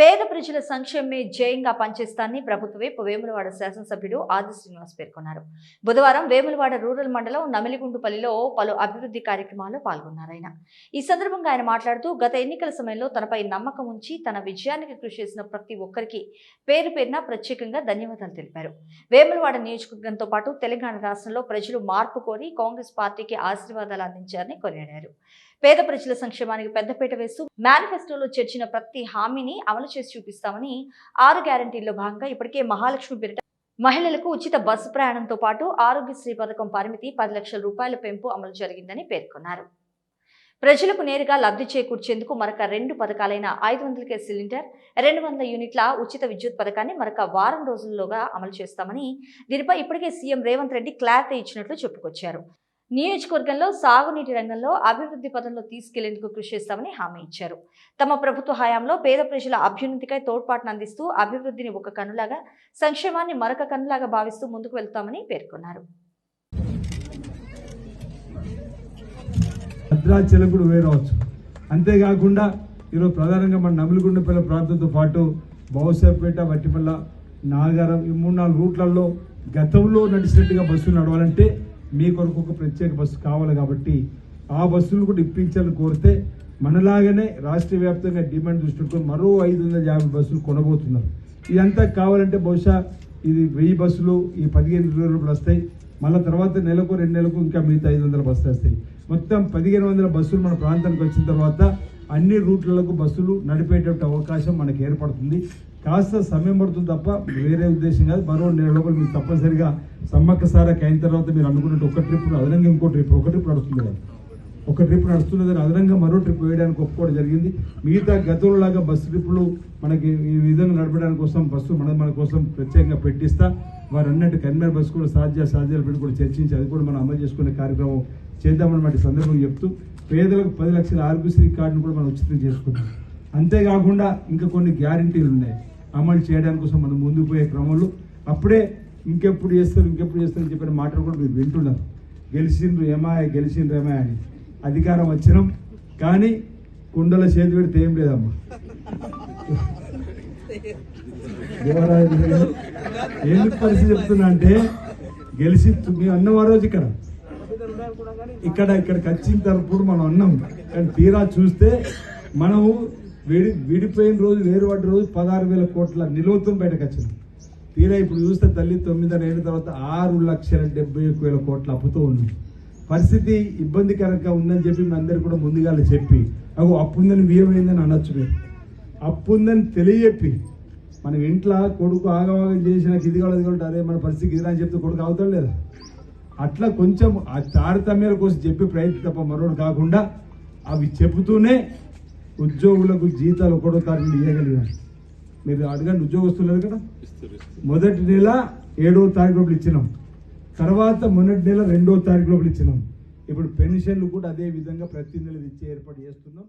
పేద ప్రజల సంక్షేమమే జయంగా పనిచేస్తానని ప్రభుత్వ వైపు వేములవాడ శాసనసభ్యుడు ఆది శ్రీనివాస్ పేర్కొన్నారు. బుధవారం వేములవాడ రూరల్ మండలం నమిలిగుండుపల్లిలో పలు అభివృద్ధి కార్యక్రమాల్లో పాల్గొన్నారు ఆయన. ఈ సందర్భంగా ఆయన మాట్లాడుతూ గత ఎన్నికల సమయంలో తనపై నమ్మకం ఉంచి తన విజయానికి కృషి చేసిన ప్రతి ఒక్కరికి పేరు పేరున ప్రత్యేకంగా ధన్యవాదాలు తెలిపారు. వేములవాడ నియోజకవర్గంతో పాటు తెలంగాణ రాష్ట్రంలో ప్రజలు మార్పు కోరి కాంగ్రెస్ పార్టీకి ఆశీర్వాదాలు అందించారని కొనియాడారు. పేద ప్రజల సంక్షేమానికి పెద్దపీట వేస్తూ మేనిఫెస్టోలో చేర్చిన ప్రతి హామీని అమలు చేసి చూపిస్తామని ఆరు గ్యారంటీల్లో భాగంగా ఇప్పటికే మహాలక్ష్మి పేరిట మహిళలకు ఉచిత బస్సు ప్రయాణంతో పాటు ఆరోగ్యశ్రీ పథకం పరిమితి పది లక్షల రూపాయల పెంపు అమలు జరిగిందని పేర్కొన్నారు. ప్రజలకు నేరుగా లబ్ధి చేకూర్చేందుకు మరొక రెండు పథకాలైన ఐదు వందల కే సిలిండర్ రెండు వందల యూనిట్ల ఉచిత విద్యుత్ పథకాన్ని మరొక వారం రోజుల్లోగా అమలు చేస్తామని దీనిపై ఇప్పటికే సీఎం రేవంత్ రెడ్డి క్లారిటీ ఇచ్చినట్లు చెప్పుకొచ్చారు. నియోజకవర్గంలో సాగునీటి రంగంలో అభివృద్ధి పథంలో తీసుకెళ్ళేందుకు కృషి చేస్తామని హామీ ఇచ్చారు. తమ ప్రభుత్వ హయాంలో పేద ప్రజల అభ్యున్నతికై తోడ్పాటును అందిస్తూ అభివృద్ధిని ఒక కన్నులాగా సంక్షేమాన్ని మరొక కన్నులాగా భావిస్తూ ముందుకు వెళ్తామని పేర్కొన్నారు. భద్రాచలం కూడా వేరవచ్చు అంతేకాకుండా ఈరోజు ప్రధానంగా మన నమిలిగుండపల్లి ప్రాంతంతో పాటు బహుశపేట వట్టిపల్ల నాగారం ఈ మూడు నాలుగు రూట్లలో గతంలో నడిచినట్టుగా బస్సులు నడవాలంటే మీ కొరకు ఒక ప్రత్యేక బస్సు కావాలి కాబట్టి ఆ బస్సులు కూడా ఇప్పించాలని కోరితే మనలాగనే రాష్ట్ర వ్యాప్తంగా డిమాండ్ దృష్టి మరో ఐదు వందల యాభై బస్సులు కొనబోతున్నారు. ఇదంతా కావాలంటే బహుశా ఇది వెయ్యి బస్సులు ఈ పదిహేను ఇరవై రూపాయలు వస్తాయి. మళ్ళీ తర్వాత నెలకు రెండు నెలలకు ఇంకా మిగతా ఐదు వందల బస్సులు వస్తాయి. మొత్తం పదిహేను వందల బస్సులు మన ప్రాంతానికి వచ్చిన తర్వాత అన్ని రూట్లకు బస్సులు నడిపేటటువంటి అవకాశం మనకు ఏర్పడుతుంది. కాస్త సమయం పడుతుంది తప్ప వేరే ఉద్దేశం కాదు. మరో నెల లోపల మీకు తప్పనిసరిగా సమ్మక్క సారకి అయిన తర్వాత మీరు అనుకున్నట్టు ఒక ట్రిప్ అదనంగా ఇంకో ట్రిప్ ఒక ట్రిప్ నడుస్తుంది కదా. ఒక ట్రిప్ నడుస్తున్నదని అదనంగా మరో ట్రిప్ వేయడానికి ఒప్పుకోవడం జరిగింది. మిగతా గతంలో లాగా బస్సు ట్రిప్పులు మనకి ఈ విధంగా నడపడానికి కోసం బస్సు మన మన కోసం ప్రత్యేకంగా పెట్టిస్తా. వారు అన్నట్టు కన్మేర్ బస్సు కూడా సాధ్య సాధ్యాలు పెట్టి కూడా చర్చించి అది కూడా మనం అమలు చేసుకునే కార్యక్రమం చేద్దామన్నమాట సందర్భం చెప్తూ పేదలకు పది లక్షల ఆరోగ్యశ్రీ కార్డును కూడా మనం ఉచితం చేసుకుంటాం. అంతేకాకుండా ఇంకా కొన్ని గ్యారంటీలు ఉన్నాయి. అమలు చేయడానికి కోసం మనం ముందుకు పోయే క్రమంలో అప్పుడే ఇంకెప్పుడు చేస్తారు ఇంకెప్పుడు చేస్తారు అని చెప్పిన మాటలు కూడా మీరు వింటున్నారు. గెలిచిండ్రు ఏమాయ గెలిచిండ్రు ఏమాయ అని. అధికారం వచ్చినాం కానీ కుండల చేతి పెడితే ఏం లేదమ్మా. దేవరాజు ఎందుకు పరిస్థితి చెప్తున్నా అంటే గెలిచి మేము అన్నం ఆ రోజు ఇక్కడ. ఇక్కడ ఇక్కడికి వచ్చిన తరపుడు మనం అన్నాం కానీ తీరా చూస్తే మనము విడి విడిపోయిన రోజు వేరుపడ్డ రోజు పదహారు వేల కోట్ల నిలువతో బయటకు వచ్చింది. తీరా ఇప్పుడు చూస్తే తల్లి తొమ్మిదిన్నర తర్వాత ఆరు లక్షల డెబ్బై ఒక్క వేల కోట్ల అప్పుతో ఉంది. పరిస్థితి ఇబ్బందికరంగా ఉందని చెప్పి మీ అందరు కూడా ముందుగా చెప్పి అగో అప్పు ఉందని బియ్యమైందని అనొచ్చు మీరు. అప్పు ఉందని తెలియజెప్పి మనం ఇంట్లో కొడుకు ఆగవాగం చేసిన ఇది కావాలి అదే మన పరిస్థితి ఇది అని చెప్తే కొడుకు అవుతాడు లేదా? అట్లా కొంచెం ఆ తారతమ్యాల కోసం చెప్పి ప్రయత్నం తప్ప మరొకటి కాకుండా అవి చెబుతూనే ఉద్యోగులకు జీతాలు ఒకటో తారీఖు ఇవ్వగలిగాం మీరు అడగండి ఉద్యోగస్తున్నారు కదా? మొదటి నెల ఏడవ తారీఖు లోపల ఇచ్చినాం. తర్వాత మొన్నటి నెల రెండో తారీఖు లోపల ఇచ్చినాం. ఇప్పుడు పెన్షన్లు కూడా అదే విధంగా ప్రతి నెల ఇచ్చే ఏర్పాటు చేస్తున్నాం.